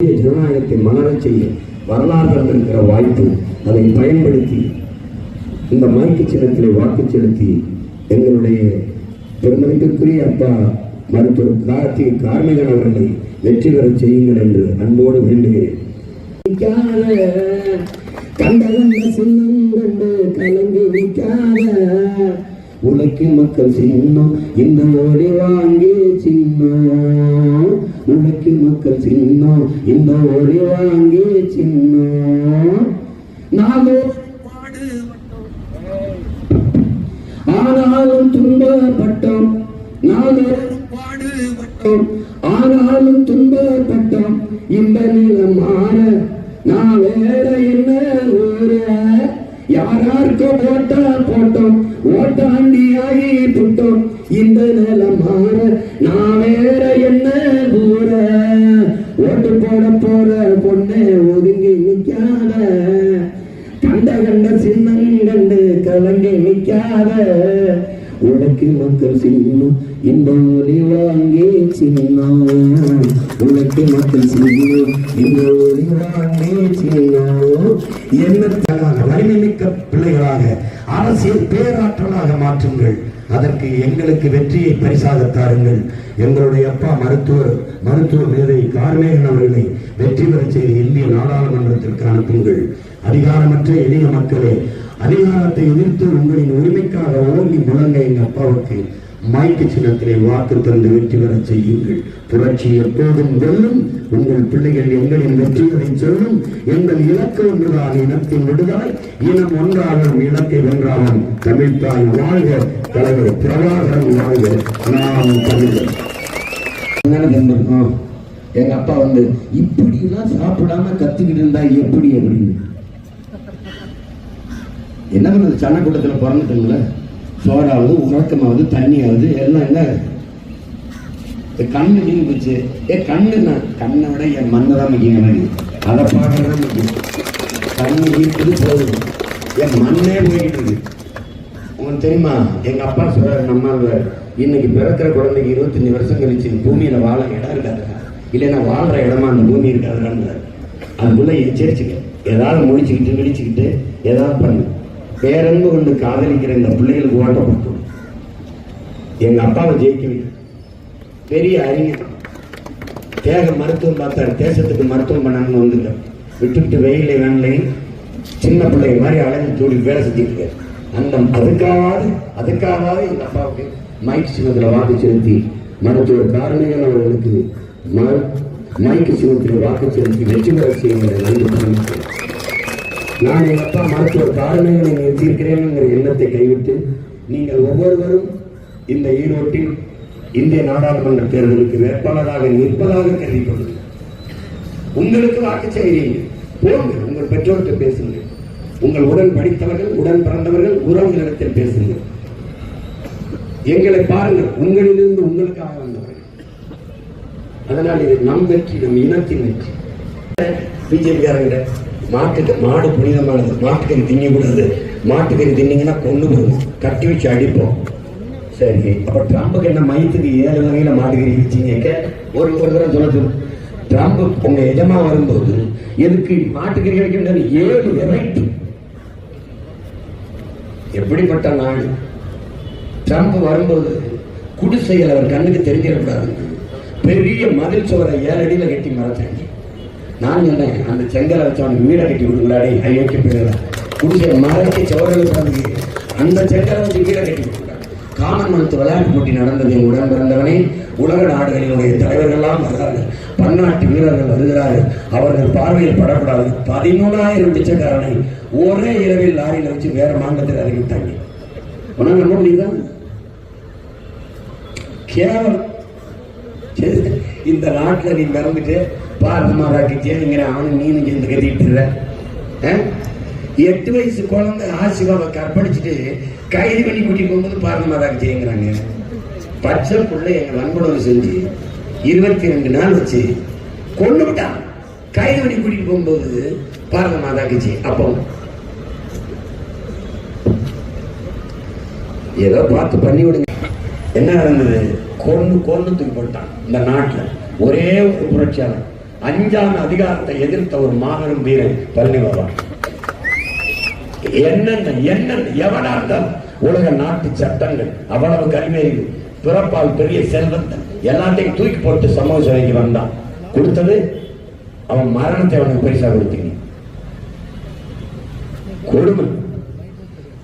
இந்திய ஜனநாயகத்தை மலரச் செய்ய வரலாறு தந்திருக்கிற வாய்ப்பு அதை பயன்படுத்தி இந்த மைக்கு சின்னத்திலே வாக்கு செலுத்தி எங்களுடைய பெருமதிப்பிற்குரிய அப்பா மருத்துவர் கார்த்திகை கார்மிகன் அவர்களை வெற்றி பெற செய்யுங்கள் என்று அன்போடு வேண்டுகிறேன். கண்டகண்ட மக்கள் சின்னம் இந்த ஓடி வாங்கி சின்னம். உனக்கு மக்கள் சின்னம் இந்த ஒளி வாங்கி சின்னம் நாமோ ஆனாலும் துன்பப்பட்டோம். நாமே பாடுபட்டோம் ஆனாலும் துன்பப்பட்டோம். இந்த நிலம் மாற நான் வேற என்ன ஊர யாராருக்கோ போட்டா போட்டோம். ஓட்டாண்டியாகி புட்டோம். இந்த நிலம் மாற நான் ஓட போற பொண்ணு ஒதுங்கி நிக்காத. கண்ட கண்ட சின்னம் கண்டு கலங்கி நிக்காத. உனக்கு மக்கள் சின்னம் இந்த ஒளி வாங்கி சின்னம். உனக்கு மக்கள் சின்னம் இந்த ஒளி வாங்கி சின்னம். என்ன வலிமை மிக்க பிள்ளைகளாக அரசியல் பேராற்றலாக மாற்றுங்கள். அதற்கு எங்களுக்கு வெற்றியை பரிசாக தாருங்கள். எங்களுடைய அப்பா மருத்துவர் மருத்துவ மேதை கார்மேகன் அவர்களை வெற்றி பெறச் செய்து இந்திய நாடாளுமன்றத்திற்கு அனுப்புங்கள். அதிகாரமற்ற எளிய மக்களே அதிகாரத்தை எதிர்த்து உங்களின் உரிமைக்காக ஓங்கி முழங்க எங்க அப்பாவுக்கு மாய்க்கு சின்னத்திலே வாக்கு தந்து வெற்றி பெறச் செய்யுங்கள். புரட்சி எப்போதும் வெல்லும். உங்கள் பிள்ளைகள் எங்களின் வெற்றிகளை சொல்லும். எங்கள் இலக்கு ஒன்றுதான் இனத்தின் விடுதலை. இனம் ஒன்றாகும் இலக்கை வென்றாலும் தமிழ்தாய் வாழ்க. தலைவர் பிரபாகரன் வாழ்க. நாம் தமிழர். எங்க அப்பா வந்து இப்படி எல்லாம் சாப்பிடாம கத்துக்கிட்டு இருந்தா எப்படி? அப்படின்னு. என்ன பண்ணுறது சனக்கூட்டத்துல பிறந்துட்டுங்களே? சோறாவது உறக்கமாவது தண்ணியாவது எல்லாம் என்ன? இந்த கண்ணு நீங்க போச்சு. ஏ கண்ணு நான் கண்ணை விட என் மண்ணை தான் முக்கியம் எனக்கு அதை பார்க்கறது முக்கியம். கண்ணு இருக்குது போதும். என் மண்ணே போயிட்டு இருக்கு. உங்களுக்கு தெரியுமா? எங்க அப்பா சொல்றாரு நம்ம இன்னைக்கு பிறக்கிற குழந்தைக்கு இருபத்தஞ்சு வருஷம் கழிச்சு பூமியில வாழ இடம் இருக்காதுங்க இல்லைன்னா வாழ்ற இடமா அந்த பூமி இருக்காதுன்றாரு அதுக்குள்ள எச்சரிச்சுக்க. ஏதாவது முடிச்சுக்கிட்டு விழிச்சுக்கிட்டு ஏதாவது பண்ணு. பேரன்பு கொண்டு காதலிக்கிற இந்த பிள்ளைகளுக்கு ஓட்ட கொடுக்கணும் எங்க அப்பாவை ஜெயிக்க பெரிய அறிஞர். தேக மருத்துவம் பார்த்தாரு. தேசத்துக்கு மருத்துவம் பண்ணணும்னு வந்துங்க விட்டுவிட்டு வெயில வேலையும் சின்ன பிள்ளை மாதிரி அலைஞ்சு தூடி வேலை செஞ்சுட்டு அந்த அதுக்காவது அதுக்காவது எங்க அப்பாவுக்கு மைக் சின்னத்தில் வாக்கு செலுத்தி மருத்துவர் காரணிகள் அவர்களுக்கு மைக் மைக்கு சின்னத்தில் வாக்கு செலுத்தி வெற்றி பெற செய்யுங்கள். நன்றி தெரிவிக்கிறேன். நான் என் அப்பா மருத்துவர் காரணங்களை நிறுத்தியிருக்கிறேன்ங்கிற எண்ணத்தை கைவிட்டு நீங்கள் ஒவ்வொருவரும் இந்த ஈரோட்டில் இந்திய நாடாளுமன்ற தேர்தலுக்கு வேட்பாளராக நிற்பதாக கருதி கொள்ளுங்கள் உங்களுக்கு வாக்கு செய்கிறீங்க போங்க உங்கள் பெற்றோர்கிட்ட பேசுங்க உங்கள் உடன் படித்தவர்கள் உடன் பிறந்தவர்கள் உறவுகளிடத்தில் பேசுங்க எங்களை பாருங்கள் உங்களிலிருந்து உங்களுக்காக வந்தவர்கள். அதனால் இது நம் வெற்றி நம் இனத்தின் வெற்றி. பிஜேபிக்காரங்கிட்ட மாட்டுக்கு மாடு புனிதமானது மாட்டுக்கறி திங்கக்கூடாது மாட்டுக்கறி தின்னிங்கன்னா கொண்டு போடுவோம் கட்டி வச்சு அடிப்போம். சரி அப்போ ட்ரம்புக்கு என்ன மயத்துக்கு ஏழு வகையில் மாட்டுக்கறி வச்சிங்க? ஒரு ஒரு தடவை சொல்ல சொல்லு. ட்ரம்ப் உங்க எஜமா வரும்போது எதுக்கு மாட்டுக்கறி வைக்கின்றது ஏழு வெரைட்டி எப்படிப்பட்ட நாடு ட்ரம்ப் வரும்போது குடிசையில் அவர் கண்ணுக்கு தெரிஞ்சிடக்கூடாது. பெரிய மதில் சுவரை ஏழடியில் கட்டி மறத்தாங்க நான் என்ன அந்த செங்கலை வச்சு அவனுக்கு வீடை கட்டி கொடுக்கலாடி ஐயோக்கு போயிடல குடிசை மறைச்சி சுவர்கள் உட்காந்து அந்த செங்கலை வச்சு வீடை கட்டி கொடுக்குறாங்க காமன்வெல்த் விளையாட்டு போட்டி நடந்தது. என் உடன் பிறந்தவனே உலக நாடுகளினுடைய தலைவர்கள்லாம் வருகிறார்கள். பன்னாட்டு வீரர்கள் வருகிறார்கள். அவர்கள் பார்வையில் படக்கூடாது. பதிமூணாயிரம் பிச்சைக்காரனை ஒரே இரவில் லாரியில் வச்சு வேற மாநிலத்தில் அறிவித்தாங்க உனக்கு நம்ப முடியுதா? கேவலம். இந்த நாட்டில் நீ பிறந்துட்டு பாரத மாதாக்கு அவனு நீனு சேர்ந்து கட்டிட்டு இருக்க. எட்டு வயசு குழந்தை ஆசிவாவை கற்பழிச்சுட்டு கைது பண்ணி கூட்டி போகும்போது பாரத மாதாக்கு பச்சை பிள்ளை எங்க வன்புணர்வு செஞ்சு இருபத்தி ரெண்டு நாள் வச்சு கொண்டு விட்டான் கைது பண்ணி கூட்டிட்டு போகும்போது பாரத மாதா கட்சி அப்போ ஏதோ பார்த்து பண்ணி விடுங்க. என்ன நடந்தது? கொண்டு கொண்டு தூக்கி போட்டான். இந்த நாட்டில் ஒரே ஒரு புரட்சியாளர். அஞ்சாம் அதிகாரத்தை எதிர்த்த ஒரு மாபெரும் வீரன் பழனி பாபா. என்னென்ன என்னென்ன எவனா இருந்தாலும் உலக நாட்டு சட்டங்கள் அவ்வளவு கல்வியறிவு பிறப்பால் பெரிய செல்வத்தை எல்லாத்தையும் தூக்கி போட்டு சமூக சேவைக்கு வந்தான். கொடுத்தது அவன் மரணத்தை அவனுக்கு பரிசா கொடுத்தீங்க கொடுமை.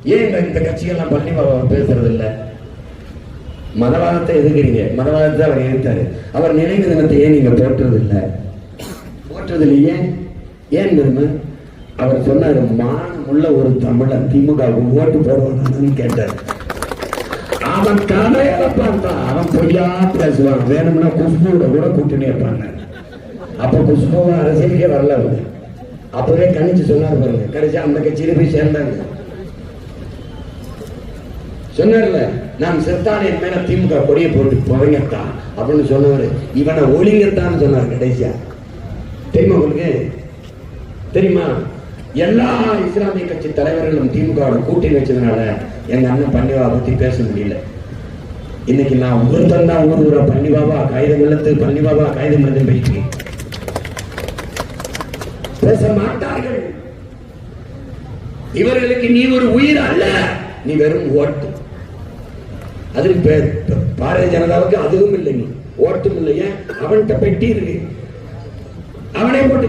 ஏன் இந்த- கட்சிகள்லாம் பள்ளி பாபா பேசுறது இல்ல மதவாதத்தை எதுக்குறீங்க மதவாதத்தை அவர் எதிர்த்தாரு அவர் நினைவு தினத்தை ஏன் நீங்க போட்டுறது இல்லை போற்றுறது இல்லையே ஏன் தெரியுமா? அவர் சொன்னாரு மானம் உள்ள ஒரு தமிழன் திமுக ஓட்டு போடுவானு கேட்டார். அவன் கதையில பார்த்தான் அவன் பொய்யா பேசுவான். வேணும்னா குஷ்புவோட கூட கூட்டணி இருப்பாங்க அப்ப குஷ்புவா அரசியலுக்கே வரல அவரு. அப்பவே கணிச்சு சொன்னார் பாருங்க. கடைசி அந்த கட்சியில போய் சேர்ந்தாங்க. சொன்னார்ல நான் செத்தானின் மேல திமுக கொடியை போட்டு புவங்கத்தான் அப்படின்னு சொன்னவர். இவனை ஒளிங்கத்தான் சொன்னார் கடைசியா. தெரியுமா உங்களுக்கு தெரியுமா? எல்லா இஸ்லாமிய கட்சி தலைவர்களும் திமுகவோட கூட்டணி வச்சதுனால எங்க அண்ணன் பண்டிவா பத்தி பேச முடியல. இன்னைக்கு நான் ஒருத்தன் தான் ஊர் ஊரா பன்னிபாபா காகிதம் வெள்ளத்து பன்னிபாபா காகிதம் மல்லத்து போயிட்டு பேச மாட்டார்கள். இவர்களுக்கு நீ ஒரு உயிர் அல்ல நீ வெறும் ஓட்டு. அது பாரதிய ஜனதாவுக்கு அதுவும் இல்லை நீ. ஓட்டும் இல்லையே அவன்கிட்ட பெட்டி இருக்கு. அவனே போட்டு.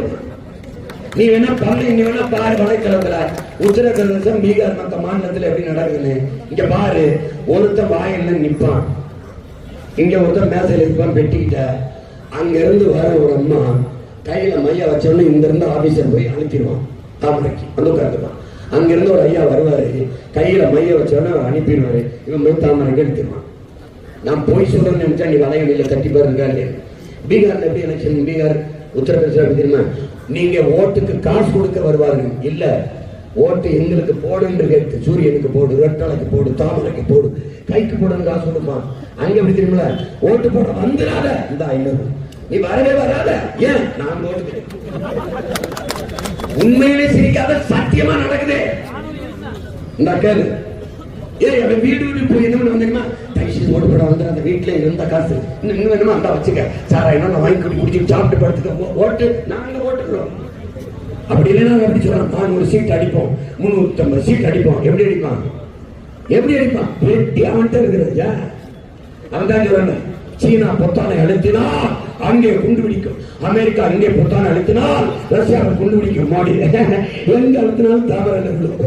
நீ வேணா பாரு நீ வேணா பாரு வலைத்தளத்துல. உத்தரப்பிரதேசம் பீகார் மத்த மாநிலத்துல எப்படி நடக்குதுன்னு. இங்க பாரு ஒருத்தன் வாயில நிப்பான். இங்க ஒருத்தன் மேசையில இருப்பான் பெட்டிக்கிட்ட. அங்க இருந்து வர ஒரு அம்மா கையில மைய வச்சோடனே இங்க இருந்து ஆபீசர் போய் அனுப்பிடுவான். தாமரைக்கு வந்து உட்காந்துருவான் அங்க இருந்து ஒரு ஐயா வருவாரு கையில மைய வச்சோடனே அவர் அனுப்பிடுவாரு. இவன் போய் தாமரைக்கு எடுத்துருவான் நான் போய் சொல்றேன்னு நினைச்சா நீ வளையடியில கட்டி பாருங்க இல்லையா? பீகார்ல எப்படி எலெக்ஷன் பீகார் உத்தரப்பிரதேசம் தெரியுமா? நீங்க ஓட்டுக்கு காசு கொடுக்க வருவார்கள். இல்ல ஓட்டு எங்களுக்கு போடு என்று கேட்டு சூரியனுக்கு போடு ரெட்டலைக்கு போடு தாமரைக்கு போடு கைக்கு போடுன்னு காசு கொடுப்பான். அங்க எப்படி தெரியுமில ஓட்டு போட வந்துடாத. இந்த ஐநூறு நீ வரவே வராத. ஏன்? நான் ஓட்டு உண்மையிலே சிரிக்காத சத்தியமா நடக்குது. இந்த கேளு. ஏன் வீடு வீடு போய் என்ன பண்ண வந்தீங்கன்னா தைசி ஓட்டு போட வந்து அந்த வீட்டில் இருந்த காசு. இன்னும் இன்னும் வேணுமா? அந்த வச்சுக்க. சாரா என்ன வாங்கி குடி குடிச்சு சாப்பிட்டு படுத்துக்க. ஓட்டு. நாங்கள் ஓட்டுக்கிறோம் அப்படி இல்லைன்னா எப்படி சொல்லலாம் நானூறு சீட் அடிப்போம். முன்னூத்தி ஐம்பது சீட் அடிப்போம். எப்படி அடிப்பான்? எப்படி அடிப்பான்? வெட்டி அவன்கிட்ட இருக்கிறது ஏன் அவன் தான் சொல்லணும் சீனா பொத்தானை அழுத்தினால் அங்கே குண்டு பிடிக்கும் அமெரிக்கா இங்கே பொத்தானை அழுத்தினால் ரஷ்யாவை குண்டு பிடிக்கும் மோடி. எங்க அழுத்தினாலும் தாமரை விழும்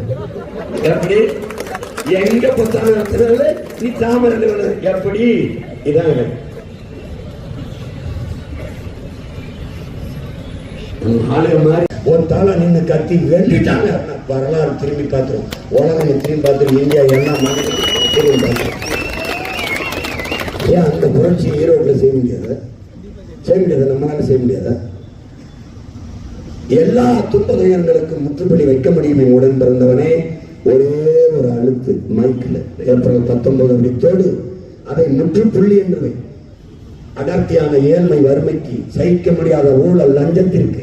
எப்படி? எங்க பொத்தானை அழுத்தினாலும் நீ தாமரை எப்படி? இதாங்க. எனக்கு. மாதிரி ஒரு தாள நின்று கத்தி வெள்ளிட்டாங்க வரலாறு திரும்பி பார்த்துரும். உலகம் திரும்பி பார்த்துரும். இந்தியா என்ன ஏன் அந்த புரட்சி ஈரோட்டில் செய்ய முடியாதா? செய்ய முடியாதா? நம்மளால செய்ய முடியாதா? எல்லா துன்ப துயரங்களுக்கு முற்றுப்புள்ளி வைக்க முடியுமே என் உடன் பிறந்தவனே. ஒரே ஒரு அழுத்து மைக்கில் ஏப்ரல் பத்தொன்பது முடித்தோடு அதை முற்றுப்புள்ளி என்று வை. அடர்த்தியான ஏழ்மை வறுமைக்கு சகிக்க முடியாத ஊழல் லஞ்சத்திற்கு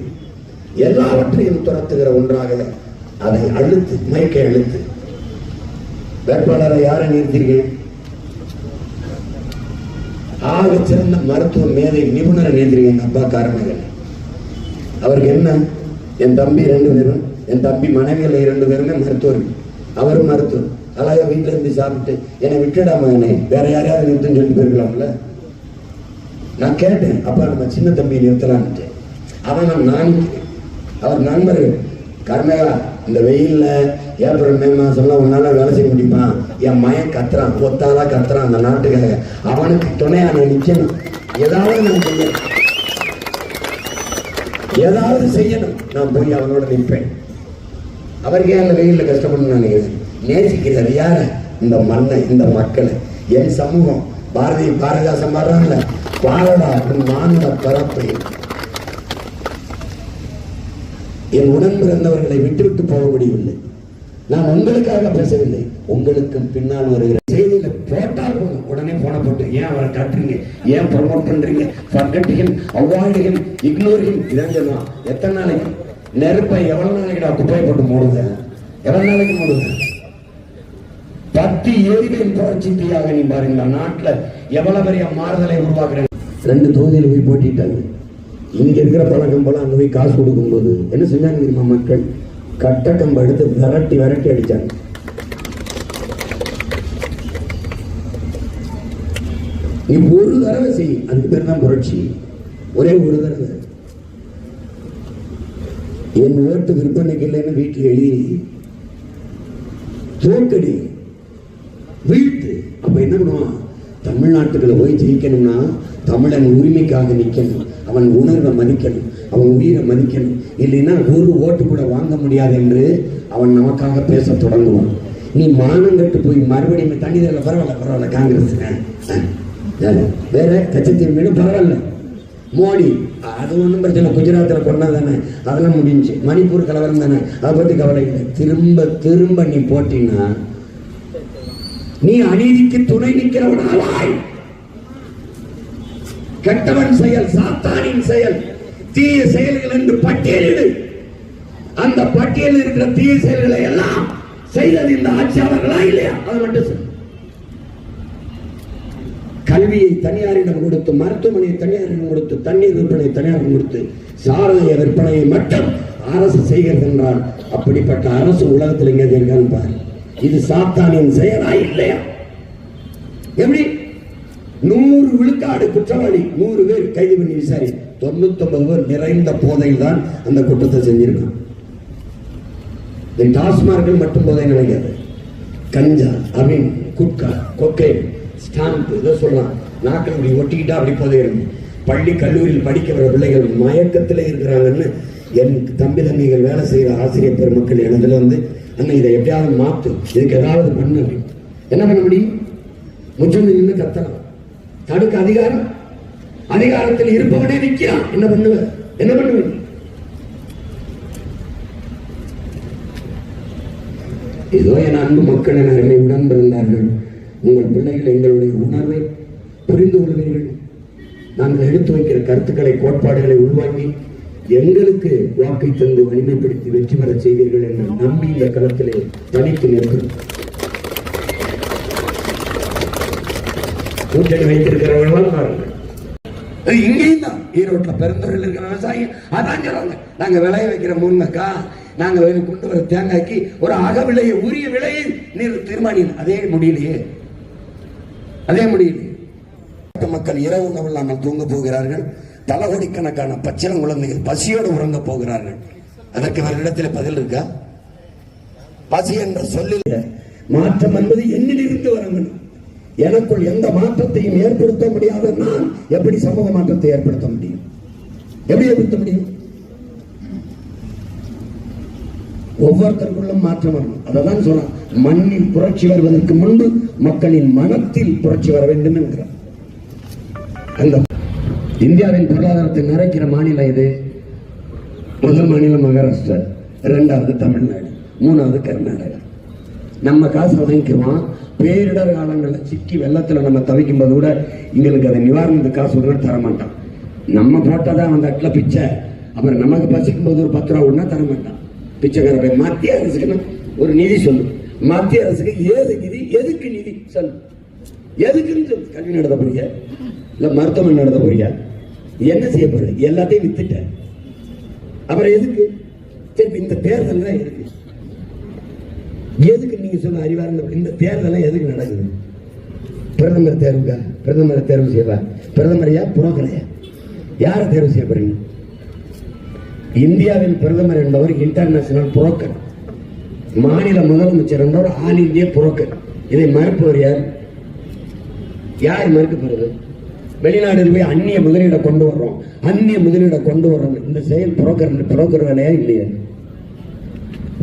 எல்லாவற்றையும் துரத்துகிற ஒன்றாக அதை அழுத்து மைக்கை அழுத்து. வேட்பாளரை யாரை நிறுத்தீர்கள்? ஆக சிறந்த மருத்துவ மேதை நிபுணரை நிறுத்திருக்கேன் எங்க அப்பா காரணங்கள் அவருக்கு என்ன? என் தம்பி ரெண்டு பேரும் என் தம்பி மனைவியில் இரண்டு பேருமே மருத்துவர்கள். அவரும் மருத்துவர் அழகா வீட்டுல இருந்து சாப்பிட்டு என்னை விட்டுடாம என்னை வேற யாரையாவது நிறுத்துன்னு சொல்லி போயிருக்கலாம்ல? நான் கேட்டேன் அப்பா நம்ம சின்ன தம்பியை நிறுத்தலான்ட்டு. அவன் நான் நான். அவர் நண்பர்கள் கர்மேகா இந்த வெயில்ல ஏப்ரல் மே மாசம்லாம் உன்னால வேலை செய்ய முடியுமா? என் மயன் கத்துறான் ஒத்தாலா கத்துறான் அந்த நாட்டுக்காக. அவனுக்கு துணையா நான் நிக்கணும் ஏதாவது நான் செய்யணும். ஏதாவது செய்யணும். நான் போய் அவனோட நிற்பேன். அவருக்கு ஏன் அந்த கஷ்டப்படணும் நான் நினைக்கிறேன் நேசிக்கிறார் யார? இந்த மண்ணை இந்த மக்களை. என் சமூகம். பாரதி பாரதிதாசன் வர்றாங்கல்ல பாரடா மாநில பரப்பை. என் உடன் பிறந்தவர்களை விட்டுவிட்டு போக முடியவில்லை நான் உங்களுக்காக பேசவில்லை. உங்களுக்கு பின்னால் வருகிற செய்தியில போட்டால் போதும். உடனே போன போட்டு ஏன் அவரை காட்டுறீங்க? ஏன் ப்ரொமோட் பண்றீங்க? ஃபர்கட்டிங் அவாய்டுகள் இக்னோரிங் இதான் சொல்லுவான் எத்தனை நாளைக்கு? நெருப்பை எவ்வளவு நாளைக்கு நான் குப்பையை போட்டு மூடுவேன் எவ்வளவு நாளைக்கு மூடுவேன் பத்து ஏரிகளின் புரட்சி தீயாக நீ பாருங்க நாட்டில் நாட்டுல எவ்வளவு பெரிய மாறுதலை உருவாக்குறேன். ரெண்டு தொகுதியில் போய் போட்டிட்டாங்க. இங்க இருக்கிற பழக்கம் போல அங்க போய் காசு கொடுக்கும்போது என்ன செஞ்சாங்க தெரியுமா மக்கள்? கட்டக்கம்பை எடுத்து விரட்டி விரட்டி அடிச்சாங்க. நீ ஒரு தடவை செய் அதுக்கு பேர் தான் புரட்சி. ஒரே ஒரு தடவை. என் ஓட்டு விற்பனைக்கு இல்லைன்னு வீட்டில் எழுதி தோக்கடி வீழ்த்து. அப்ப என்ன பண்ணுவான்? தமிழ்நாட்டுக்குள்ள போய் ஜெயிக்கணும்னா தமிழன் உரிமைக்காக நிற்கணும் அவன் உணர்வை மதிக்கணும். அவன் உயிரை மதிக்கணும். இல்லைன்னா ஒரு ஓட்டு கூட வாங்க முடியாது என்று அவன் நமக்காக பேச தொடங்குவான். நீ மானம் கட்டு போய் மறுபடியும் தண்ணி தரல பரவாயில்ல பரவாயில்ல காங்கிரஸ். வேற கச்சத்தீவு தீர்வு பரவாயில்ல. மோடி அது ஒன்றும் பிரச்சனை குஜராத்தில் கொண்டா தானே? அதெல்லாம் முடிஞ்சு. மணிப்பூர் கலவரம் தானே? அதை பற்றி கவலை இல்லை. திரும்ப திரும்ப நீ போட்டினா நீ அநீதிக்கு துணை நிற்கிறவனாய் கெட்டவன் செயல் சாத்தானின் செயல். தீய செயல்கள் என்று பட்டியலிடு. அந்த பட்டியலில் இருக்கிற தீய செயல்களை எல்லாம் செய்தது இந்த ஆட்சியாளர்களா இல்லையா? அது மட்டும் சொல்லு. கல்வியை தனியாரிடம் கொடுத்து மருத்துவமனையை தனியாரிடம் கொடுத்து தண்ணீர் விற்பனை தனியாரிடம் கொடுத்து சாரதிய விற்பனையை மட்டும் அரசு செய்கிறது என்றால் அப்படிப்பட்ட அரசு உலகத்தில் எங்கே இருக்கான்னு பாரு. இது சாத்தானின் செயலா இல்லையா? எப்படி? நூறு விழுக்காடு குற்றவாளி நூறு பேர் கைது பண்ணி விசாரி. தொண்ணூத்தொன்பது பேர் நிறைந்த போதையில் தான் அந்த குற்றத்தை செஞ்சிருக்கான். இந்த மட்டும் போதை நினைக்காது கஞ்சா அமீன் குட்கா கொக்கை ஸ்டாம்ப் ஏதோ சொல்லலாம் நாக்கில் இப்படி ஒட்டிக்கிட்டா அப்படி போதையிடும் பள்ளி கல்லூரியில் படிக்க வர பிள்ளைகள் மயக்கத்தில் இருக்கிறாங்கன்னு என் தம்பி தம்பிகள் வேலை செய்கிற ஆசிரியர் பெருமக்கள் எனதுல வந்து அண்ணன் இதை எப்படியாவது மாற்று இதுக்கு ஏதாவது பண்ணு என்ன பண்ண முடியும்? முச்சந்து நின்று கத்தலாம். தடுக்க அதிகாரம். அதிகாரத்தில் இருப்பவனே நிற்கிறான் என்ன பண்ணுவ? என்ன பண்ணுவேன் ஏதோ என் அன்பு மக்கள் என என்னை உடன்பிருந்தார்கள் உங்கள் பிள்ளைகள் எங்களுடைய உணர்வை புரிந்து கொள்வீர்கள். நாங்கள் எடுத்து வைக்கிற கருத்துக்களை கோட்பாடுகளை உள்வாங்கி எங்களுக்கு வாக்கை தந்து வலிமைப்படுத்தி வெற்றி பெற செய்வீர்கள் என்று நம்பி இந்த களத்திலே தனித்து நிற்கிறோம் கூட்டணி வைத்திருக்கிறவர்களாம் பாருங்கள். இங்கேயும் தான். ஈரோட்டில் பெருந்துறையில் இருக்கிற விவசாயி அதான் சொல்றாங்க. நாங்க விளைய வைக்கிற முன்னக்கா நாங்க கொண்டு வர தேங்காய்க்கு ஒரு அக விலையை உரிய விலையை நீர் தீர்மானின் அதே முடியலையே. அதே முடியலையே மக்கள் இரவு உணவு தூங்க போகிறார்கள். பல கோடிக்கணக்கான பச்சிளம் குழந்தைகள் பசியோடு உறங்க போகிறார்கள். அதற்கு வேறிடத்தில் பதில் இருக்கா? பசி என்ற சொல்லில் மாற்றம் என்பது என்னிலிருந்து வரங்கணும் எனக்குள் எந்த மாற்றத்தையும் ஏற்படுத்த முடியாத. நான் எப்படி சமூக மாற்றத்தை ஏற்படுத்த முடியும்? எப்படி ஏற்படுத்த முடியும்? ஒவ்வொருத்தருக்குள்ளும் மாற்றம் வரணும். அதான் சொல்றான். மண்ணில் புரட்சி வருவதற்கு முன்பு மக்களின் மனத்தில் புரட்சி வர வேண்டும் என்கிறார் அந்த இந்தியாவின் பொருளாதாரத்தை நிறைக்கிற மாநிலம் இது முதல் மாநிலம் மகாராஷ்டிரா இரண்டாவது தமிழ்நாடு மூணாவது கர்நாடகா. நம்ம காசு வாங்கிக்குவோம் பேரிடர் காலங்களில் சிக்கி வெள்ளத்துல நம்ம தவிக்கும் போது கூட எங்களுக்கு அதை நிவாரணத்துக்கு காசு ஒரு நாள் தர மாட்டான் நம்ம போட்டதான் அந்த தட்டில் பிச்சை. அப்புறம் நமக்கு பசிக்கும் போது ஒரு பத்து ரூபா ஒன்றா தர மாட்டான் பிச்சைக்கார மத்திய அரசுக்குன்னு ஒரு நிதி சொல்லு. மத்திய அரசுக்கு ஏது நிதி எதுக்கு நிதி சொல்லு. எதுக்குன்னு சொல்லு. கல்வி நடத்த போறியா? இல்ல மருத்துவமனை நடத்த போறியா? என்ன செய்ய போற எல்லாத்தையும் வித்துட்ட. அப்புறம் எதுக்கு? சரி இந்த தேர்தல் தான் எதுக்கு? எதுக்கு நீங்க சொன்ன அறிவார்ந்த இந்த தேர்தல் எதுக்கு நடக்குது? பிரதமர் தேர்வுக்கா? பிரதமரை தேர்வு செய்வா பிரதமரையா புரோக்கரையா? யாரை தேர்வு செய்ய போறீங்க? இந்தியாவின் பிரதமர் என்பவர் இன்டர்நேஷனல் புரோக்கர் மாநில முதலமைச்சர் என்பவர் ஆல் இந்திய புரோக்கர் இதை மறுப்பவர் யார்? யார் மறுக்கப்படுது? வெளிநாடு போய் அந்நிய முதலீடை கொண்டு வர்றோம். அந்நிய முதலீடை கொண்டு வர்றோம். இந்த செயல் புரோக்கர் புரோக்கர் வேலையா இல்லையா?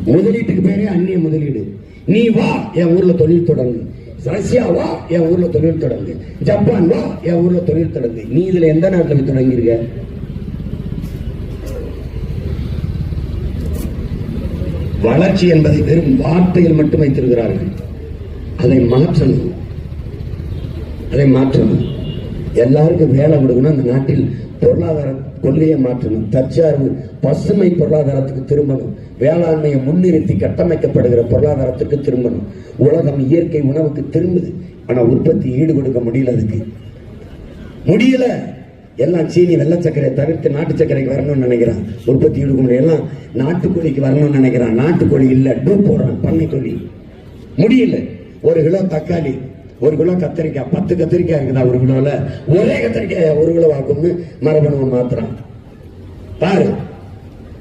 முதலீட்டுக்கு பேரே அந்நிய முதலீடு. நீ வா என் ஊர்ல தொழில் தொடங்கு. ரஷ்யா வா என் ஊர்ல தொழில் தொடங்கு. ஜப்பான் வா என் ஊர்ல தொழில் தொடங்கு. நீ இதுல எந்த நாட்டில் போய் தொடங்கியிருக்க? வளர்ச்சி என்பதை வெறும் வார்த்தையில் மட்டும் வைத்திருக்கிறார்கள். அதை மாற்றணும். அதை மாற்றணும். எல்லாருக்கும் வேலை கொடுக்கணும். அந்த நாட்டில் பொருளாதார கொள்கையை மாற்றணும். தற்சார்பு பசுமை பொருளாதாரத்துக்கு திரும்பணும். வேளாண்மையை முன்னிறுத்தி கட்டமைக்கப்படுகிற பொருளாதாரத்துக்கு திரும்பணும். உலகம் இயற்கை உணவுக்கு திரும்புது. ஆனால் உற்பத்தி ஈடு கொடுக்க முடியல அதுக்கு. முடியல. எல்லாம் சீனி வெள்ளை சர்க்கரை தவிர்த்து நாட்டு சர்க்கரைக்கு வரணும்னு நினைக்கிறான். உற்பத்தி இருக்கும் எல்லாம் நாட்டுக்கோழிக்கு வரணும்னு நினைக்கிறான். நாட்டுக்கோழி இல்லை டூ போடுறான் பண்ணைக்கோழி. முடியல. ஒரு கிலோ தக்காளி ஒரு கிலோ கத்திரிக்காய் பத்து கத்திரிக்காய் இருக்குதா ஒரு கிலோவில் ஒரே கத்திரிக்காய் ஒரு கிலோ ஆகும்னு மரபணுவை மாத்துறான். பாரு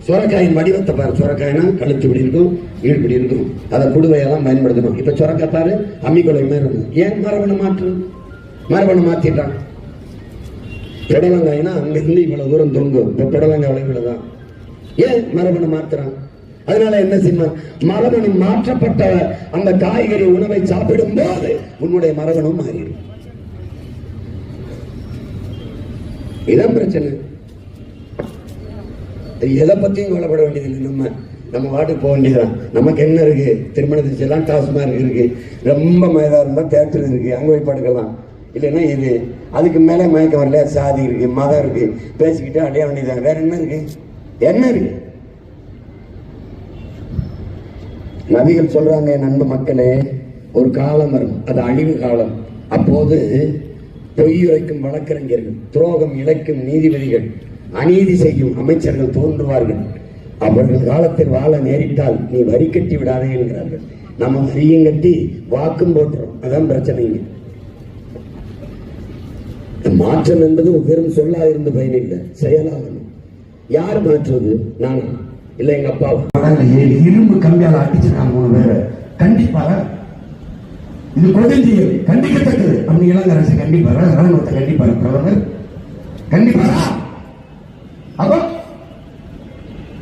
சுரக்காயின் வடிவத்தை பாரு. சுரக்காய்னா கழுத்து இப்படி இருக்கும் ஈடு இப்படி இருக்கும். அதை குடுவையெல்லாம் பயன்படுத்தணும். இப்போ சுரக்காய் பாரு அம்மிக்குலை மாதிரி இருக்கும் ஏன் மரபணு மாற்று மரபணு மாற்றிட்டான் புடலங்காய்னா அங்க இருந்து இவ்வளவு தூரம் தொங்கும். இப்ப புடலங்காய் விளைவுல தான் ஏன் மரபணு மாத்துறான்? அதனால என்ன செய்யணும் மரபணு மாற்றப்பட்ட அந்த காய்கறி உணவை சாப்பிடும் போது உன்னுடைய மரபணு மாறிடும். இதான் பிரச்சனை. எதை பத்தியும் கொல்லப்பட வேண்டியது நம்ம நம்ம வாட்டுக்கு போக வேண்டியதுதான். நமக்கு என்ன இருக்கு? திருமணத்துக்கு எல்லாம் டாஸ்மார்க் இருக்கு. ரொம்ப மயதா இருந்தா தேட்டர் இருக்கு. அங்கே போய் படுக்கலாம். இல்லைன்னா இது அதுக்கு மேலே மயக்கம் வரல சாதி இருக்கு மதம் இருக்கு பேசிக்கிட்டு அடைய வேண்டியதான் வேற என்ன இருக்கு? என்ன இருக்கு? நபிகள் சொல்றாங்க என் மக்களே ஒரு காலம் வரும் அது அழிவு காலம். அப்போது பொய் உரைக்கும் வழக்கறிஞர்கள் துரோகம் இழைக்கும் நீதிபதிகள் அநீதி செய்யும் அமைச்சர்கள் தோன்றுவார்கள். அவர்கள் காலத்தில் வாழ நேரிட்டால் நீ வரி கட்டி விடாதே என்கிறார்கள். நம்ம வரியும் கட்டி வாக்கும் போட்டுறோம். அதான் பிரச்சனைங்க மாற்றம். என்பது வெறும் சொல்லா இருந்து பயனில்லை. செயலாகணும் யார் மாற்றுவது? நானா? இல்ல எங்க அப்பா இரும்பு கம்பியால் அடிச்சிருக்காங்க மூணு பேரை. கண்டிப்பாக இது கொடுஞ்சியல் கண்டிக்கத்தக்கது. அப்படி இளங்கரசு கண்டிப்பாரா ராணுவத்தை கண்டிப்பாரு பிரதமர் கண்டிப்பாரா அப்போ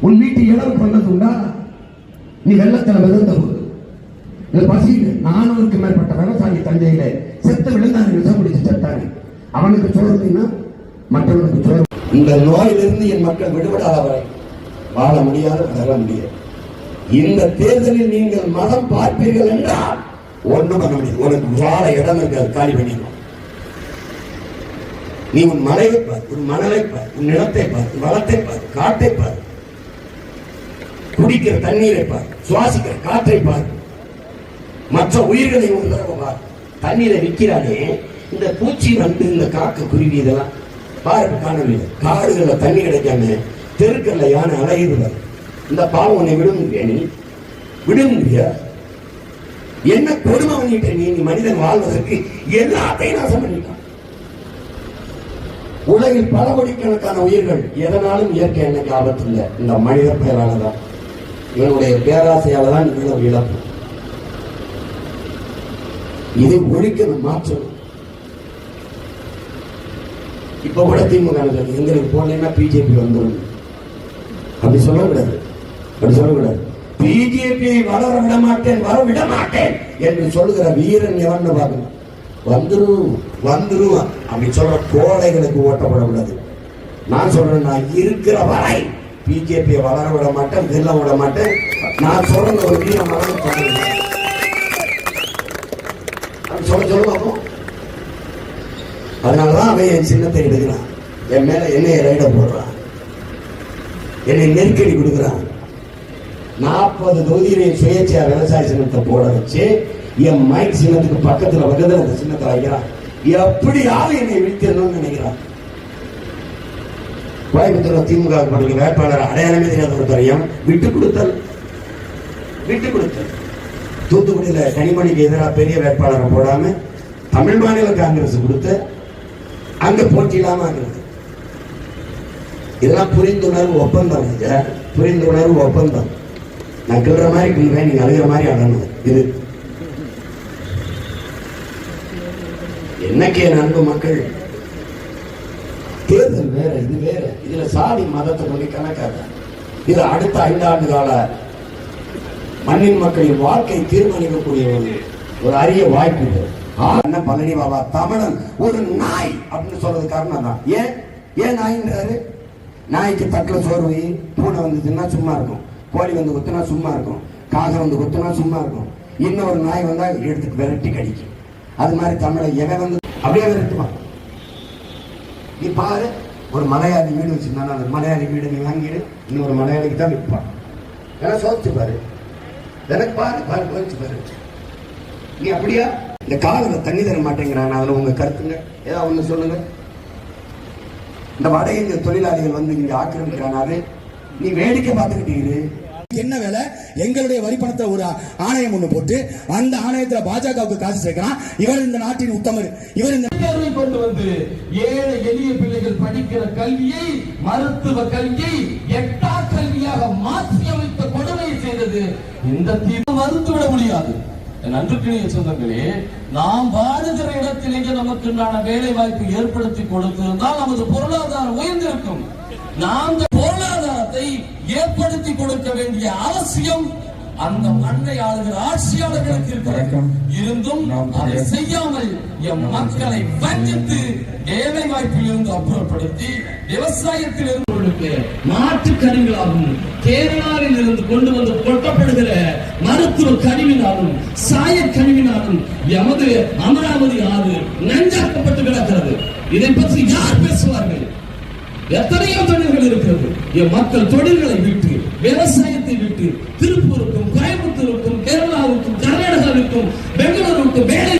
உன் வீட்டு இளவுக்கு வந்தது உண்டா நீ வெள்ளத்தில் விழுந்த போது இது பசியில் நானூறுக்கு மேற்பட்ட விவசாயி தஞ்சையில செத்து விழுந்தாங்க விஷம் குடிச்சு செத்தாங்க அவனுக்கு சோறுனா மற்றவனுக்கு சோறு இந்த நோயிலிருந்து என் மக்கள் விடுபடாத வரை வாழ முடியாது வளர முடியாது. இந்த தேர்தலில் நீங்கள் மதம் பார்ப்பீர்கள் என்றால் ஒண்ணும் பண்ண முடியாது. உனக்கு வாழ இடம் இருக்காது காலி பண்ணிடுவோம். நீ உன் மலையை பார் உன் மணலை பார் உன் நிலத்தை பார் வளத்தை பார் காட்டை பார். குடிக்கிற தண்ணீரை பார் சுவாசிக்கிற காற்றை பார். மற்ற உயிர்களை ஒரு தடவை பார். தண்ணீரை விற்கிறானே இந்த பூச்சி வந்து இந்த காக்க குருவி இதெல்லாம் பாரு காணவில்லை. காடுகளில் தண்ணி கிடைக்காம தெருக்கல்ல யானை அலையுது இந்த பாவம் உன்னை விட முடியா நீ? விட முடியா? என்ன கொடுமை பண்ணிட்ட நீ? நீ மனிதன் வாழ்வதற்கு எல்லாத்தையும் நாசம் பண்ணிட்டான். உலகில் பல கோடிக்கணக்கான உயிர்கள் எதனாலும் இயற்கை என்னைக்கு ஆபத்து இல்லை இந்த மனித பெயரால தான் இவனுடைய பேராசையால தான் இவ்வளவு இழப்பு. இதை ஒழிக்கணும் மாற்றணும் இப்ப கூட திமுக எங்களுக்கு போனீங்கன்னா பிஜேபி வந்துடும் அப்படி சொல்லக்கூடாது. அப்படி சொல்லக்கூடாது. பிஜேபியை வளர விட மாட்டேன் வர விட மாட்டேன் என்று சொல்லுகிற வீரன் எவன்னு பாருங்க வந்துரும் வந்துருவான் அப்படி சொல்ற கோடைகளுக்கு ஓட்டப்படக்கூடாது. நான் சொல்றேன் நான் இருக்கிற வரை பிஜேபியை வளர விட மாட்டேன் வெல்ல விட மாட்டேன் நான் சொல்ற ஒரு வீர மரணம் அப்படி சொல்ல சொல்லுவோம் அதனால தான் அவன் என் சின்னத்தை எடுக்கிறான். என் மேலே என்னைய ரைட போடுறான். என்னை நெருக்கடி கொடுக்குறான். நாற்பது தொகுதியிலையும் சுயேட்சையா விவசாய சின்னத்தை போட வச்சு என் மைக் சின்னத்துக்கு பக்கத்தில் பக்கத்துல அந்த சின்னத்தை வைக்கிறான். எப்படியாவது என்னை விழித்தணும்னு நினைக்கிறான். கோயம்புத்தூர் திமுக பண்ணுற வேட்பாளர் அடையாளமே தெரியாத ஒரு ஒருத்தரையும் விட்டு கொடுத்தல். விட்டு கொடுத்தல். தூத்துக்குடியில் கனிமணிக்கு எதிராக பெரிய வேட்பாளரை போடாமல் தமிழ் மாநில காங்கிரஸ் கொடுத்து அங்கே போட்டி இல்லாம ஆகிறது இதெல்லாம் புரிந்துணர்வு ஒப்பந்தம் ஐயா. புரிந்துணர்வு ஒப்பந்தம். நான் கிள்ற மாதிரி கிள்றேன் நீங்க அழுகிற மாதிரி அழணும் இது. என்னக்கே நண்பு அன்பு மக்கள் தேர்தல் வேற இது வேற. இதுல சாதி மதத்தை கொண்டு கணக்காத இது அடுத்த ஐந்தாண்டு கால மண்ணின் மக்களின் வாழ்க்கை தீர்மானிக்கக்கூடிய ஒரு ஒரு அரிய வாய்ப்பு என்ன பழனி பாபா தமிழன் ஒரு நாய் அப்படின்னு சொல்றது காரணம் தான் ஏன்? ஏன் நாயின்றாரு? நாய்க்கு தட்டில் சோறு பூனை வந்துச்சுன்னா சும்மா இருக்கும். கோழி வந்து குத்துனா சும்மா இருக்கும். காகம் வந்து குத்துனா சும்மா இருக்கும். இன்னொரு நாய் வந்தா எடுத்துட்டு விரட்டி கடிக்கும். அது மாதிரி தமிழை எவன் வந்து அப்படியே விரட்டுவான் நீ பாரு ஒரு மலையாளி வீடு வச்சிருந்தானா? அந்த மலையாளி வீடு நீ வாங்கிடு இன்னொரு மலையாளிக்கு தான் விற்பான். ஏன்னா சோதிச்சு பாரு. எனக்கு பாரு பாரு சோதிச்சு பாரு. நீ அப்படியா? இந்த காலத்துல தண்ணி தர மாட்டேங்கிறான் அதுல உங்க கருத்துங்க? ஏதாவது ஒண்ணு சொல்லுங்க. இந்த வட இந்திய தொழிலாளிகள் வந்து இங்க ஆக்கிரமிக்கிறானாரு. நீ வேடிக்கை பார்த்துக்கிட்டீரு என்ன வேலை? எங்களுடைய வரி பணத்தை ஒரு ஆணையம் ஒண்ணு போட்டு அந்த ஆணையத்துல பாஜகவுக்கு காசு சேர்க்கிறான். இவர் இந்த நாட்டின் உத்தமர். இவர் இந்த தேர்வை கொண்டு வந்து ஏழை எளிய பிள்ளைகள் படிக்கிற கல்வியை மருத்துவ கல்வியை எட்டா கல்வியாக மாற்றி அமைத்த கொடுமை செய்தது இந்த தீர்வு மறுத்துவிட முடியாது. என் சொந்தங்களே நாம் வாழுகிற இடத்திலேயே நமக்கு வேலை வாய்ப்பு ஏற்படுத்தி கொடுத்திருந்தால் நமது பொருளாதாரம் உயர்ந்திருக்கும். நாம் பொருளாதாரத்தை ஏற்படுத்தி கொடுக்க வேண்டிய அவசியம் அந்த மண்ணை ஆளுகிற ஆட்சியாளர்களுக்கு இருக்கிறது இருந்தும் அதை செய்யாமல் எம் மக்களை வஞ்சித்து வேலை வாய்ப்பில் இருந்து அப்புறப்படுத்தி விவசாயத்தில் இருந்து மாற்று கருவிகளாகும் கேரளாவில் இருந்து கொண்டு வந்து கொட்டப்படுகிற மருத்துவ கழிவினாலும் சாய கழிவினாலும் எமது அமராவதி ஆறு நஞ்சாக்கப்பட்டு கிடக்கிறது. இதை பற்றி யார் பேசுவார்கள்? எத்தனையோ தொழில்கள் இருக்கிறது. என் மக்கள் தொழில்களை விட்டு விவசாயத்தை விட்டு திருப்பூருக்கும் கோயம்புத்தூருக்கும் கேரளாவுக்கும் கர்நாடகாவிற்கும் பெங்களூருக்கும் வேலை